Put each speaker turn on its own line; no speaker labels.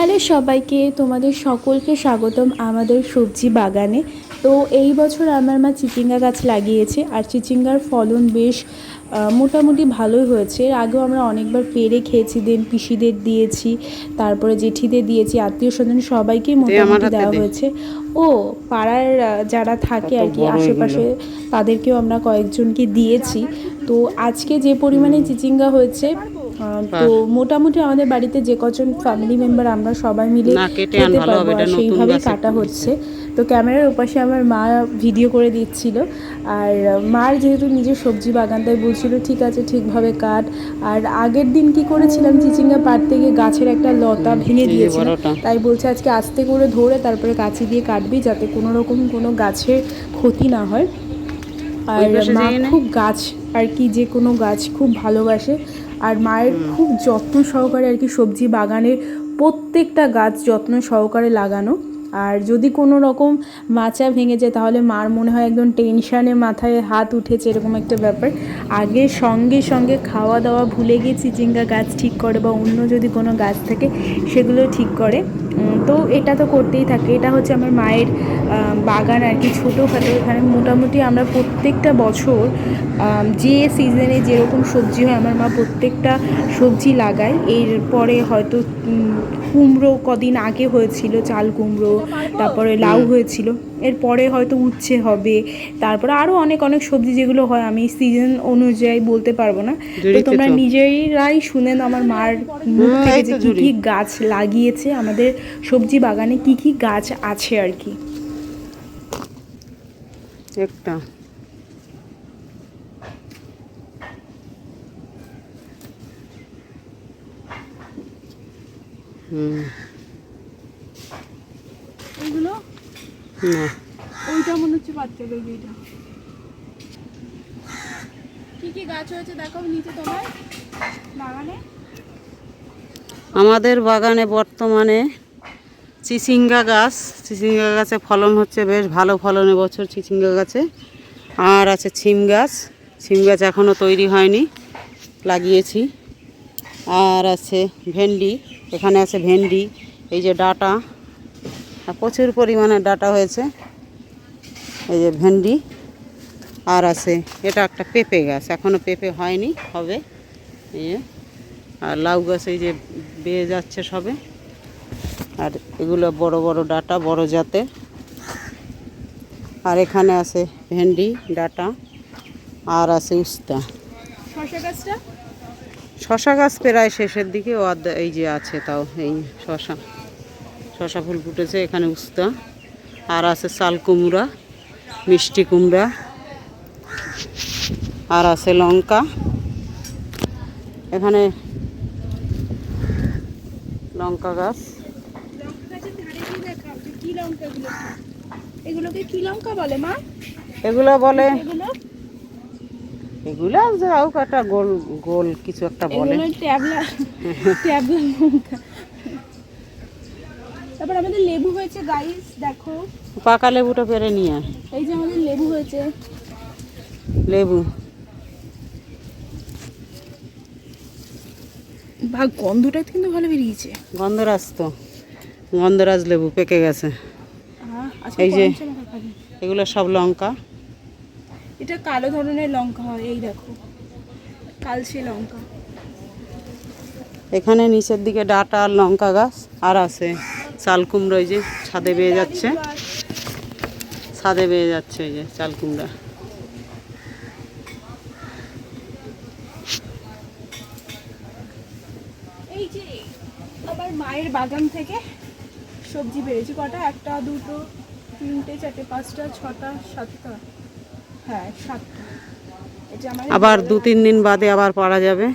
Hello সবাইকে তোমাদের সকলকে স্বাগতম আমাদের সবজি বাগানে। তো এই বছর আমার মা চিচিঙ্গা গাছ লাগিয়েছে আর চিচিঙ্গার ফলন বেশ মোটামুটি ভালোই হয়েছে। এর আগেও আমরা অনেকবার পেরে খেয়েছি দেন পিসিদের দিয়েছি তারপরে জেঠিদের দিয়েছি আত্মীয় স্বজন সবাইকেই মোটামুটি দেওয়া হয়েছে। ও পাড়ার যারা থাকে আর কি আশেপাশে তাদেরকেও আমরা কয়েকজনকে দিয়েছি। তো আজকে যে পরিমাণে চিচিঙ্গা হয়েছে তো মোটামুটি আমাদের বাড়িতে যে কজন ফ্যামিলি মেম্বার আমরা সবাই মিলে খেতে পারব সেইভাবেই কাটা হচ্ছে। তো ক্যামেরার ওপাশে আমার মা ভিডিও করে দিচ্ছিল। আর মার যেহেতু নিজের সবজি বাগান তাই বলছিল ঠিক আছে ঠিকভাবে কাট। আর আগের দিন কি করেছিলাম চিচিঙ্গা পাড়তে গিয়ে গাছের একটা লতা ভেঙে দিয়েছিলাম তাই বলছে আজকে আস্তে করে ধরে তারপরে কাঁচি দিয়ে কাটবি যাতে কোনো রকম কোনো গাছের ক্ষতি না হয়। আর মা খুব গাছ আর কি যে কোনো গাছ খুব ভালোবাসে। আর মায়ের খুব যত্ন সহকারে আর কি সবজি বাগানের প্রত্যেকটা গাছ যত্ন সহকারে লাগানো। আর যদি কোনো রকম মাচা ভেঙে যায় তাহলে মার মনে হয় একদম টেনশানে মাথায় হাত উঠেছে এরকম একটা ব্যাপার। আগে সঙ্গে সঙ্গে খাওয়া দাওয়া ভুলে গিয়ে চিচিঙ্গা গাছ ঠিক করে বা অন্য যদি কোনো গাছ থাকে সেগুলো ঠিক করে। তো এটা তো করতেই থাকে। এটা হচ্ছে আমার মায়ের বাগান আর কি ছোটোখাটো এখানে মোটামুটি আমরা প্রত্যেকটা বছর যে সিজনে যেরকম সবজি হয় আমার মা প্রত্যেকটা সবজি লাগায়। এরপরে হয়তো কুমড়ো কদিন আগে হয়েছিল চাল কুমড়ো তারপরে লাউ হয়েছিল। এরপরে হয়তো উচ্ছে হবে তারপরে আরও অনেক অনেক সবজি যেগুলো হয় আমি সিজন অনুযায়ী বলতে পারব না। তো তোমরা। নিজেরাই শুনেন আমার মার মুখ থেকে যে কী কী গাছ লাগিয়েছে আমাদের সবজি বাগানে কী কী গাছ আছে আর কি।
একটা। হুম। না।
ওইটা মনে হচ্ছে বাচ্চা বেবিটা কি কি গাছ হয়েছে দেখো নিচে তোমার বাগানে?
আমাদের বাগানে বর্তমানে চিচিঙ্গা গাছ। চিচিঙ্গা গাছে ফলন হচ্ছে বেশ ভালো ফলন বছর চিচিঙ্গা গাছে। আর আছে ছিম গাছ। ছিম গাছ এখনও তৈরি হয়নি, লাগিয়েছি। আর আছে ভেন্ডি, এখানে আছে ভেন্ডি, এই যে ডাটা। প্রচুর পরিমাণে ডাটা হয়েছে, এই যে ভেন্ডি। আর আছে, এটা একটা পেঁপে গাছ এখনও পেঁপে হয়নি, হবে। এই আর লাউ গাছ এই যে বেয়ে যাচ্ছে সবে। আর এগুলো বড় বড় ডাটা বড় জাতের। আর এখানে আছে ভেন্ডি ডাটা আর আছে উস্তা।
শসা গাছটা?
শশা গাছ প্রায় শেষের দিকে ও এই যে আছে তাও এই শশা শশা ফুল ফুটেছে এখানে উস্তা। আর আছে চাল কুমড়া মিষ্টি কুমড়া। আর আছে লঙ্কা। এখানে লঙ্কা গাছ
লঙ্কা গাছের ধারে কি এগুলোকে কি লঙ্কা বলে মা?
এগুলো বলে?
এগুলো?
এগুলো যাও একটা গোল গোল কিছু একটা বলে।
ট্যাবলা ট্যাবলা লঙ্কা। তারপর আমাদের লেবু হয়েছে গাইস দেখো।
পাকা লেবুটা পেরে নিয়ে
এই যে আমাদের লেবু হয়েছে।
লেবু।
বা গন্ধটা কিন্তু ভালো বেরিয়েছে।
গন্ধ তো গন্ধরাজ লেবু পেকে গেছে। এই যে। এগুলো সব লঙ্কা।
এটা কালো ধরনের লঙ্কা হয় এই দেখো। কালচে লঙ্কা।
এখানে নিচের দিকে ডাটা আর লঙ্কা গাছ আর আছে। চাল কুমড়ো এই যে ছাদে বেয়ে যাচ্ছে। ছাদে বেয়ে যাচ্ছে এই যে চাল কুমড়া।
এই যে আমার মায়ের বাগান থেকে সবজি বেড়েছে কটা? একটা দুটো তিনটে চারটে পাঁচটা ছটা সাতটা। হ্যাঁ সাতটা।
আবার দু তিন দিন বাদে আবার পারা যাবে।